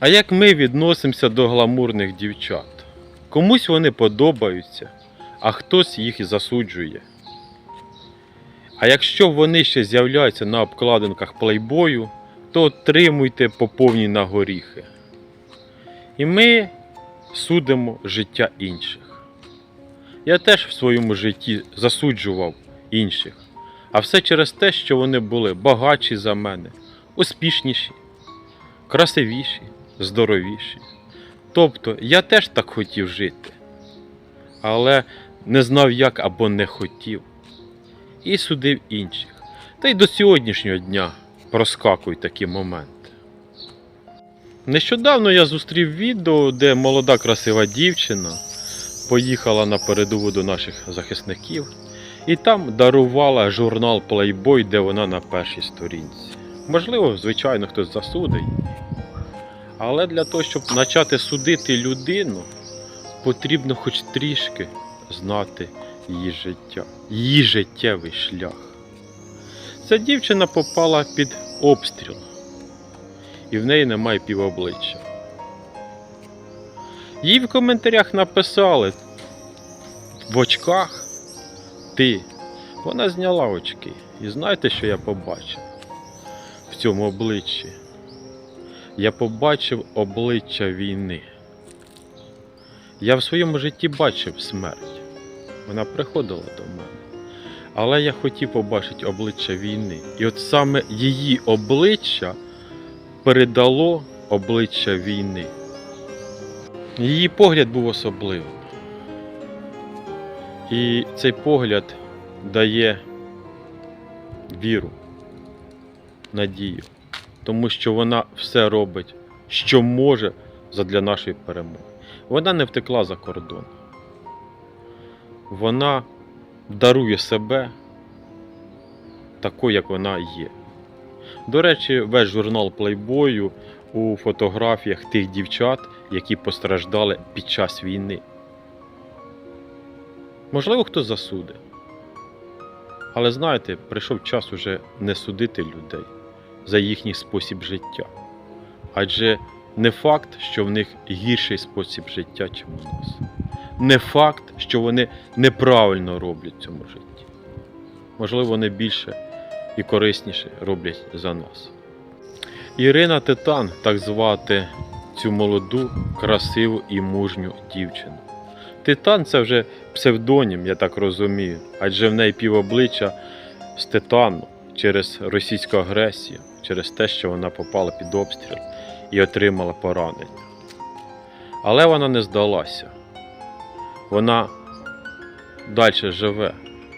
А як ми відносимося до гламурних дівчат? Комусь вони подобаються, а хтось їх засуджує. А якщо вони ще з'являються на обкладинках плейбою, то отримуйте по повній на горіхи. І ми судимо життя інших. Я теж в своєму житті засуджував інших, а все через те, що вони були багатші за мене, успішніші, красивіші, здоровіші. Тобто я теж так хотів жити, але не знав як або не хотів. І судив інших. Та й до сьогоднішнього дня проскакують такі моменти. Нещодавно я зустрів відео, де молода красива дівчина поїхала на передову до наших захисників і там дарувала журнал Playboy, де вона на першій сторінці. Можливо, звичайно, хтось засудить. Але для того, щоб почати судити людину, потрібно хоч трішки знати її життя, її життєвий шлях. Ця дівчина попала під обстріл, і в неї немає півобличчя. Їй в коментарях написали в очках ти. Вона зняла очки. І знаєте, що я побачив в цьому обличчі? Я побачив обличчя війни. Я в своєму житті бачив смерть. Вона приходила до мене. Але я хотів побачити обличчя війни. І от саме її обличчя передало обличчя війни. Її погляд був особливим. І цей погляд дає віру, надію, тому що вона все робить, що може задля нашої перемоги. Вона не втекла за кордон. Вона дарує себе такою, як вона є. До речі, весь журнал плейбою у фотографіях тих дівчат, які постраждали під час війни. Можливо, хтось засудить. Але знаєте, прийшов час уже не судити людей за їхній спосіб життя. Адже не факт, що в них гірший спосіб життя, ніж у нас. Не факт, що вони неправильно роблять в цьому житті. Можливо, вони більше і корисніше роблять за нас. Ірина Титан, так звати цю молоду, красиву і мужню дівчину. Титан це вже псевдонім, я так розумію, адже в неї півобличчя з титану через російську агресію, через те, що вона попала під обстріл і отримала поранення. Але вона не здалася. Вона далі живе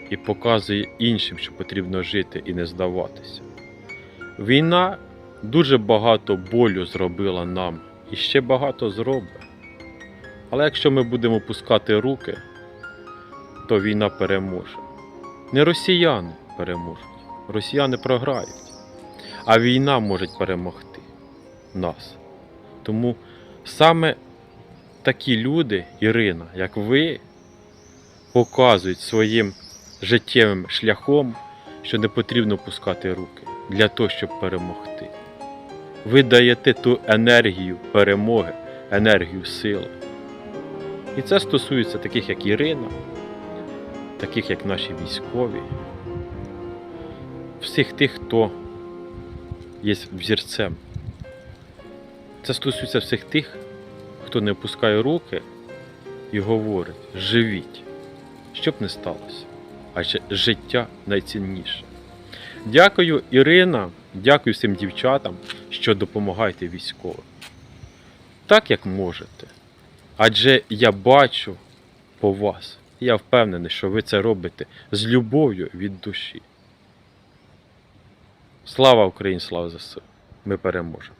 і показує іншим, що потрібно жити і не здаватися. Війна дуже багато болю зробила нам і ще багато зробить. Але якщо ми будемо пускати руки, то війна переможе. Не росіяни переможуть, росіяни програють, а війна може перемогти нас. Тому саме такі люди, Ірина, як ви, показують своїм життєвим шляхом, що не потрібно пускати руки для того, щоб перемогти. Ви даєте ту енергію перемоги, енергію сили. І це стосується таких, як Ірина, таких, як наші військові, всіх тих, хто є взірцем. Це стосується всіх тих, хто не опускає руки і говорить: живіть, що б не сталося, адже життя найцінніше. Дякую, Ірина, дякую всім дівчатам, що допомагаєте військовим. Так як можете. Адже я бачу по вас, я впевнений, що ви це робите з любов'ю від душі. Слава Україні, слава ЗСУ! Ми переможемо!